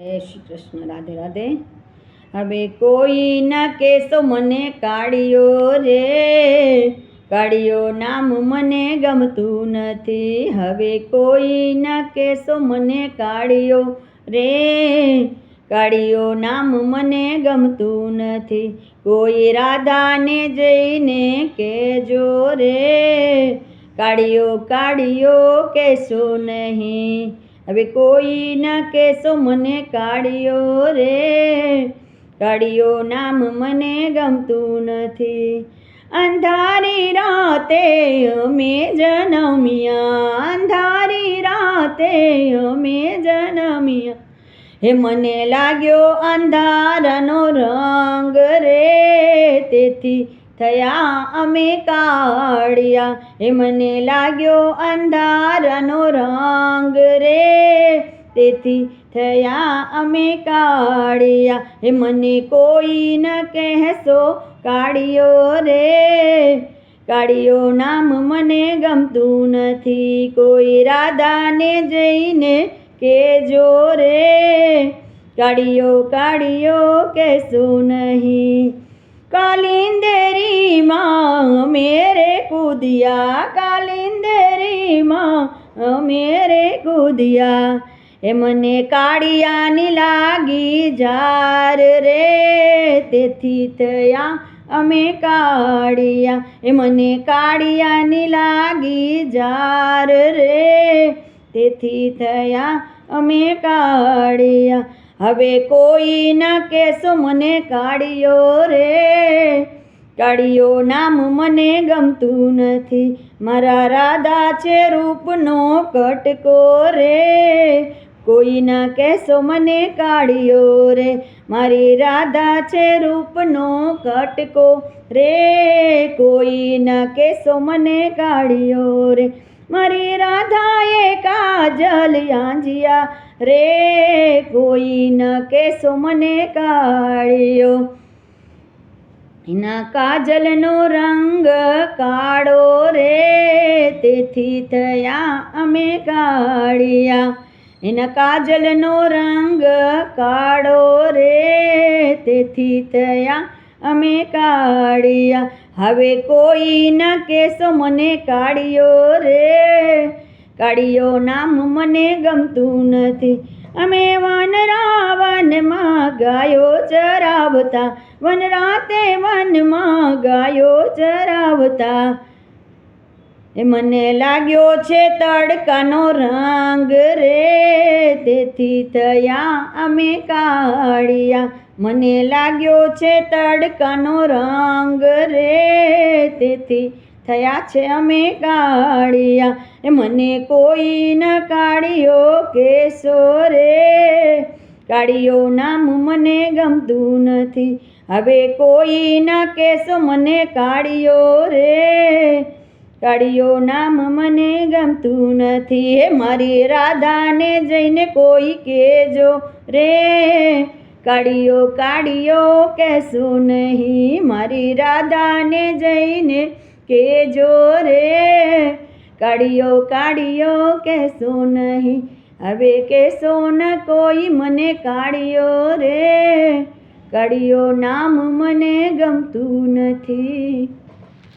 શ્રી કૃષ્ણ. રાધે રાધે. હવે કોઈ ના કેસો મને કાઢ્યો રે. કાઢ્યો નામ મને ગમતું નથી. હવે કોઈ ના કેસો મને કાઢ્યો રે. કાઢ્યો નામ મને ગમતું નથી. કોઈ રાધાને જઈને કેજો રે. કાઢ્યો કાઢ્યો કેસો નહીં. હવે કોઈ ના કેસો મને કાઢ્યો રે. કાઢ્યો નામ મને ગમતું નથી. અંધારી રાતે અમે જનમ્યા. અંધારી રાતે અમે જનમ્યા. હે મને લાગ્યો અંધારાનો રંગ રે. તેથી થયા, અમે કાળિયા. એ મને લાગ્યો અંધારનો રંગ રે. તેથી થયા, અમે કાળિયા. એ મને કોઈ ન કહેશો, કાળિયો રે. કાળિયો નામ મને ગમતું નથી. કોઈ રાધાને જઈને કેજો રે. કાળિયો કાળિયો કહેશું નહીં. કાલિંદેરીમાં મેરે કૂદિયા, કાલિંદેરીમાં મેરે કૂદિયા. એ મને કાળિયાની લાગી જાર રે, તેથી થયા અમે કાળિયા. એ મને કાળિયાની લાગી જાર રે, તેથી થયા અમે કાળિયા. હવે કોઈ ના કેસો મને કાઢ્યો રે. કાળીઓ નામ મને ગમતું નથી. મારા રાધા છે રૂપનો કટકો રે. કોઈ ના કહેશો મને કાઢ્યો રે. મારી રાધા છે રૂપનો કટકો રે. કોઈ ના કહેશો મને કાઢ્યો રે. મારી રાધાએ કાજલ આંજિયા રે કોઈ ન કેસો મને કાળ્યો એના કાજલનો રંગ કાળો રે, તેથી થયા અમે કાળિયા. એના કાજલનો રંગ કાળો રે, તેથી થયા અમે કાળિયા. હવે કોઈ ન કેસો મને કાઢ્યો રે. કાઢ્યો નામ મને ગમતું નથી. અમે વનરા વનમાં ગાયો ચરાવતા. વન રાતે વનમાં ગાયો ચરાવતા. એ મને લાગ્યો છે તડકાનો રંગ રે. તેથી થયા અમે કાળિયા. મને લાગ્યો છે તડકાનો રંગ રે. તેથી થયા છે અમે કાળિયા. એ મને કોઈ ન કાઢ્યો કેસો રે. કાળિયો નામ મને ગમતું નથી. હવે કોઈ ના કેસો મને કાળિયો રે. કાળિયો નામ મને ગમતું નથી. હે મારી રાધાને જઈને કોઈ કેજો રે. કાળિયો કાઢિયો, કહેશું નહીં મારી રાધાને જઈને કેજો રે. કાઢિયો કાઢિયો, કહેશું નહીં, હવે કહેશો ન કોઈ મને કાળિયો રે. કાઢિયો નામ મને ગમતું નથી.